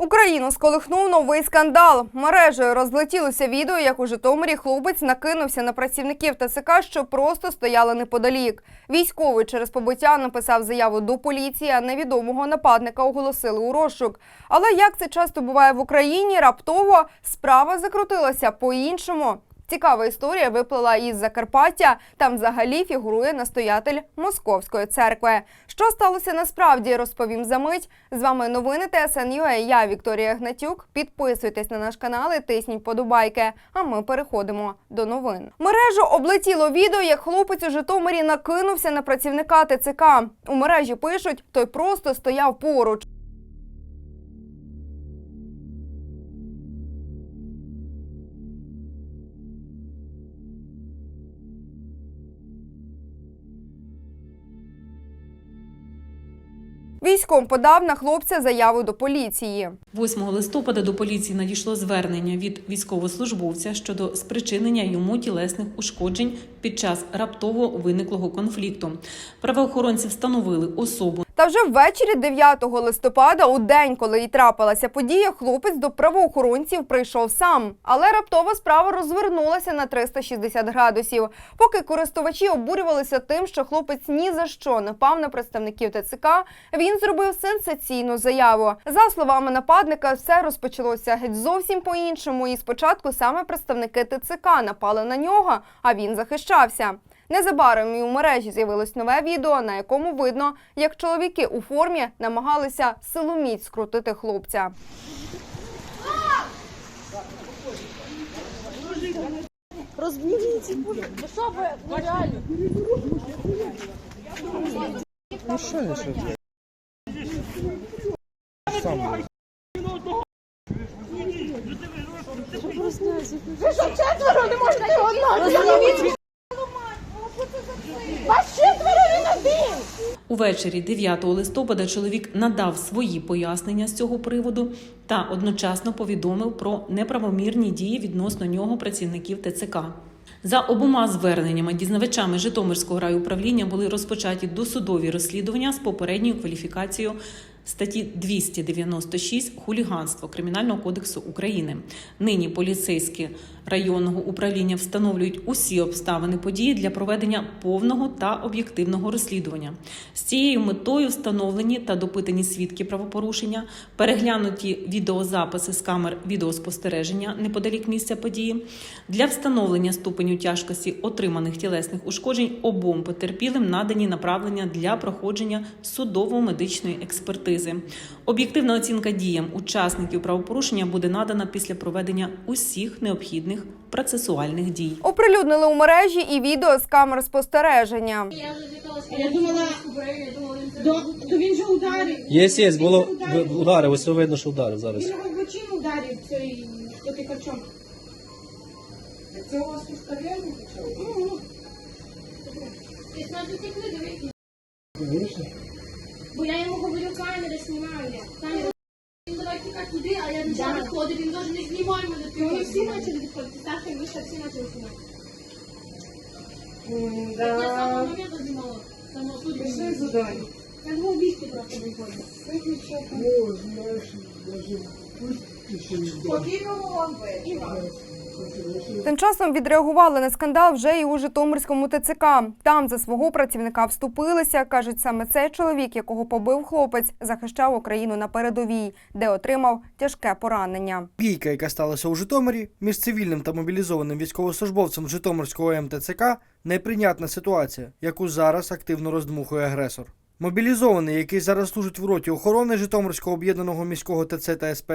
Україну сколихнув новий скандал. Мережею розлетілося відео, як у Житомирі хлопець накинувся на працівників ТСК, що просто стояли неподалік. Військовий через побиття написав заяву до поліції, а невідомого нападника оголосили у розшук. Але як це часто буває в Україні, раптово справа закрутилася по-іншому. Цікава історія виплила із Закарпаття. Там взагалі фігурує настоятель Московської церкви. Що сталося насправді, розповім за мить. З вами новини ТСН.UA. Я Вікторія Гнатюк. Підписуйтесь на наш канал і тисніть подобайки. А ми переходимо до новин. Мережу облетіло відео, як хлопець у Житомирі накинувся на працівника ТЦК. У мережі пишуть, той просто стояв поруч. Військом подав на хлопця заяву до поліції. 8 листопада до поліції надійшло звернення від військовослужбовця щодо спричинення йому тілесних ушкоджень під час раптово виниклого конфлікту. Правоохоронці встановили особу. Та вже ввечері 9 листопада, у день, коли і трапилася подія, хлопець до правоохоронців прийшов сам. Але раптово справа розвернулася на 360 градусів. Поки користувачі обурювалися тим, що хлопець ні за що не пав на представників ТЦК, він зробив сенсаційну заяву. За словами нападника, все розпочалося геть зовсім по-іншому. І спочатку саме представники ТЦК напали на нього, а він захищався. Незабаром і у мережі з'явилось нове відео, на якому видно, як чоловіки у формі намагалися силоміць скрутити хлопця. Розберіться. Ну що ви, ну реально. Ну що я що? Сам. Ви що, четверо не можете одного? Розберіться. Вас четверо, він один. Увечері 9 листопада чоловік надав свої пояснення з цього приводу та одночасно повідомив про неправомірні дії відносно нього працівників ТЦК. За обома зверненнями дізнавачами Житомирського райуправління були розпочаті досудові розслідування з попередньою кваліфікацією статті 296 хуліганство Кримінального кодексу України. Нині поліцейські районного управління встановлюють усі обставини події для проведення повного та об'єктивного розслідування. З цією метою встановлені та допитані свідки правопорушення, переглянуті відеозаписи з камер відеоспостереження неподалік місця події для встановлення ступеню тяжкості отриманих тілесних ушкоджень обом потерпілим надані направлення для проходження судово-медичної експертизи. Об'єктивна оцінка діям учасників правопорушення буде надана після проведення усіх необхідних процесуальних дій. Оприлюднили у мережі і відео з камер спостереження. Я думала, до, то він же ударив. Є, є, було ударив, ось видно, що ударив зараз. Він його бочину ударив, цей потикачом. Це у вас тут кар'єрний почав? Бо я йому говорю, камера знімає. Камера. Він давай тікати туди, а я почала відходити, він каже, не знімай мене. Ти вони всі почали відходити, Саша і Миша всі почали знімати. Я з самого моменту знімала. Самого суду. Пішли задання. Я думав, бігти просто виходить. Покинуло вам ви. Тим часом відреагували на скандал вже і у Житомирському ТЦК. Там за свого працівника вступилися. кажуть, саме цей чоловік, якого побив хлопець, захищав Україну на передовій, де отримав тяжке поранення. Бійка, яка сталася у Житомирі, між цивільним та мобілізованим військовослужбовцем Житомирського МТЦК неприйнятна ситуація, яку зараз активно роздмухує агресор. Мобілізований, який зараз служить в роті охорони Житомирського об'єднаного міського ТЦ та СП,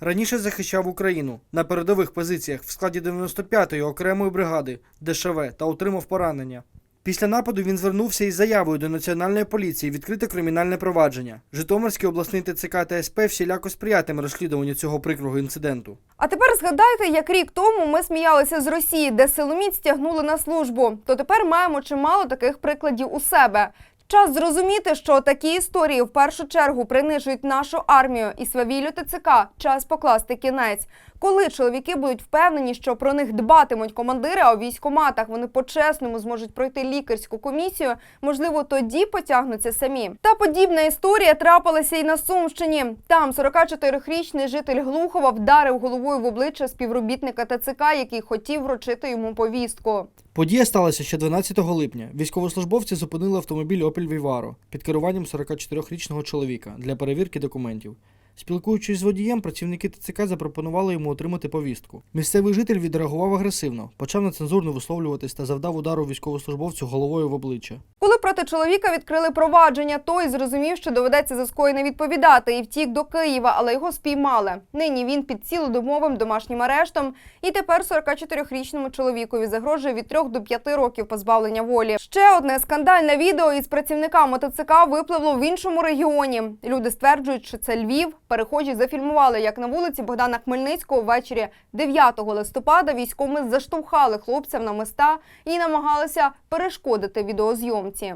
раніше захищав Україну на передових позиціях в складі 95-ї окремої бригади ДШВ та отримав поранення. Після нападу він звернувся із заявою до національної поліції відкрити кримінальне провадження. Житомирський обласний ТЦК та СП всіляко сприятиме розслідуванню цього прикрого інциденту. А тепер згадайте, як рік тому ми сміялися з Росії, де силоміць стягнули на службу. То тепер маємо чимало таких прикладів у себе. Час зрозуміти, що такі історії в першу чергу принижують нашу армію і свавілю ТЦК. Час покласти кінець. Коли чоловіки будуть впевнені, що про них дбатимуть командири, а у військоматах вони по-чесному зможуть пройти лікарську комісію, можливо, тоді потягнуться самі. Та подібна історія трапилася і на Сумщині. Там 44-річний житель Глухова вдарив головою в обличчя співробітника ТЦК, який хотів вручити йому повістку. Подія сталася ще 12 липня. Військовослужбовці зупинили автомобіль Opel Vivaro під керуванням 44-річного чоловіка для перевірки документів. Спілкуючись з водієм, працівники ТЦК запропонували йому отримати повістку. Місцевий житель відреагував агресивно, почав нецензурно висловлюватись та завдав удару військовослужбовцю головою в обличчя. Коли проти чоловіка відкрили провадження, той зрозумів, що доведеться за скоєне відповідати і втік до Києва, але його спіймали. Нині він під цілодомовим домашнім арештом, і тепер 44-річному чоловікові загрожує від 3 до 5 років позбавлення волі. Ще одне скандальне відео із працівниками ТЦК випливло в іншому регіоні. Люди стверджують, що це Львів. Перехожі зафільмували, як на вулиці Богдана Хмельницького ввечері 9 листопада військовими заштовхали хлопцям на места і намагалися перешкодити відеозйомці.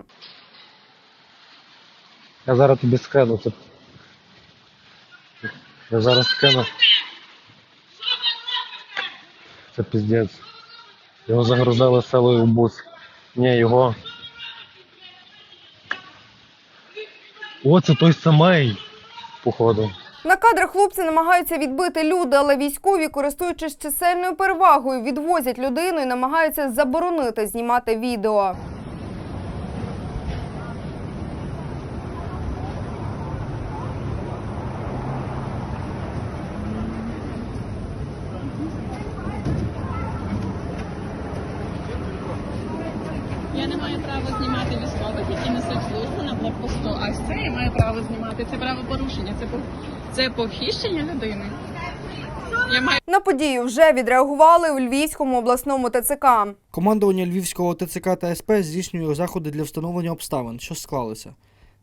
Я зараз тобі скину. Це... Я зараз скину. Це піздець. Його загрузили селою в бус. Ні, його. О, це той самий, походу. На кадрах хлопці намагаються відбити люди, але військові, користуючись чисельною перевагою, відвозять людину і намагаються заборонити знімати відео. Я не маю права знімати військових, які несуть службу на блокпосту. А ось це право знімати. Це правопорушення, це по- це похищення людини. Я маю На подію вже відреагували у Львівському обласному ТЦК. Командування Львівського ТЦК та СП здійснює заходи для встановлення обставин, що склалися.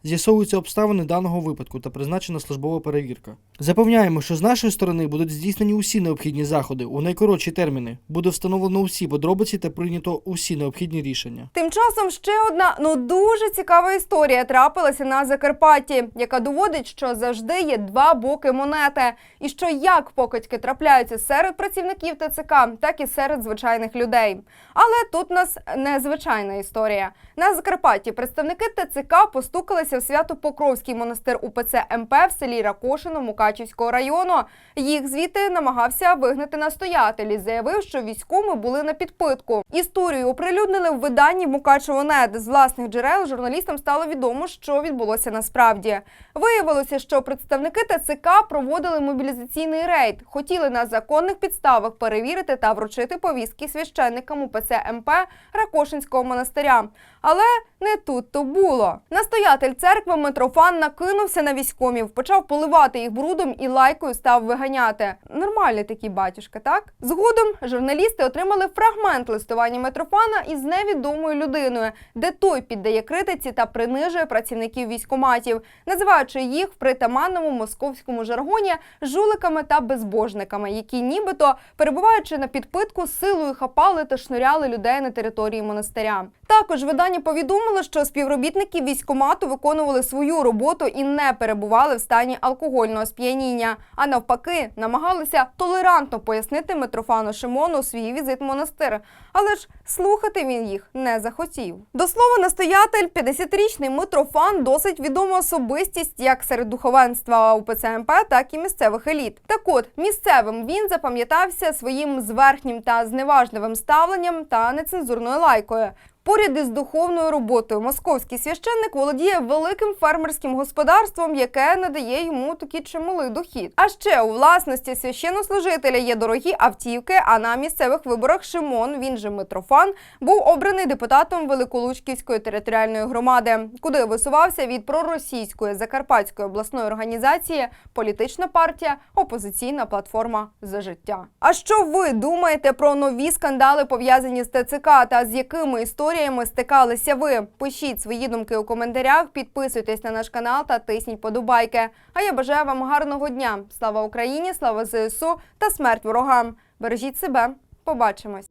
З'ясовуються обставини даного випадку та призначена службова перевірка. Запевняємо, що з нашої сторони будуть здійснені усі необхідні заходи у найкоротші терміни. Буде встановлено усі подробиці та прийнято усі необхідні рішення. Тим часом ще одна ну дуже цікава історія трапилася на Закарпатті, яка доводить, що завжди є два боки монети, і що як покидьки трапляються серед працівників ТЦК, так і серед звичайних людей. Але тут у нас незвичайна історія. На Закарпатті представники ТЦК постукалися в Свято-Покровський монастир УПЦ МП в селі Ракошино Мукачівського району. Їх звідти намагався вигнати настоятель і заявив, що військові були на підпитку. Історію оприлюднили в виданні Мукачево.нет. З власних джерел журналістам стало відомо, що відбулося насправді. Виявилося, що представники ТЦК проводили мобілізаційний рейд, хотіли на законних підставах перевірити та вручити повістки священникам УПЦ МП Ракошинського монастиря. Але не тут то було. Настоятель церкви Митрофан накинувся на військомів, почав поливати їх брудом і лайкою став виганяти. Нормальний такий батюшка, так? Згодом журналісти отримали фрагмент листування Митрофана із невідомою людиною, де той піддає критиці та принижує працівників військоматів, називаючи їх в притаманному московському жаргоні жуликами та безбожниками, які нібито перебуваючи на підпитку, силою хапали та шнуряли людей на території монастиря. Також видання повідомило, що співробітники військомату виконували свою роботу і не перебували в стані алкогольного сп'яніння, а навпаки, намагалися толерантно пояснити Митрофану Шимону свій візит в монастир. Але ж слухати він їх не захотів. До слова, настоятель 50-річний Митрофан досить відома особистість як серед духовенства УПЦ МП, так і місцевих еліт. Так от місцевим він запам'ятався своїм зверхнім та зневажливим ставленням та нецензурною лайкою. Поряд із духовною роботою московський священник володіє великим фермерським господарством, яке надає йому такий чималий дохід. А ще у власності священнослужителя є дорогі автівки. А на місцевих виборах Шимон, він же Митрофан, був обраний депутатом Великолучківської територіальної громади, куди висувався від проросійської закарпатської обласної організації політична партія Опозиційна платформа за життя. А що ви думаєте про нові скандали пов'язані з ТЦК та з якими історіями стикалися ви? Пишіть свої думки у коментарях, підписуйтесь на наш канал та тисніть подобайки. А я бажаю вам гарного дня. Слава Україні, слава ЗСУ та смерть ворогам. Бережіть себе. Побачимось.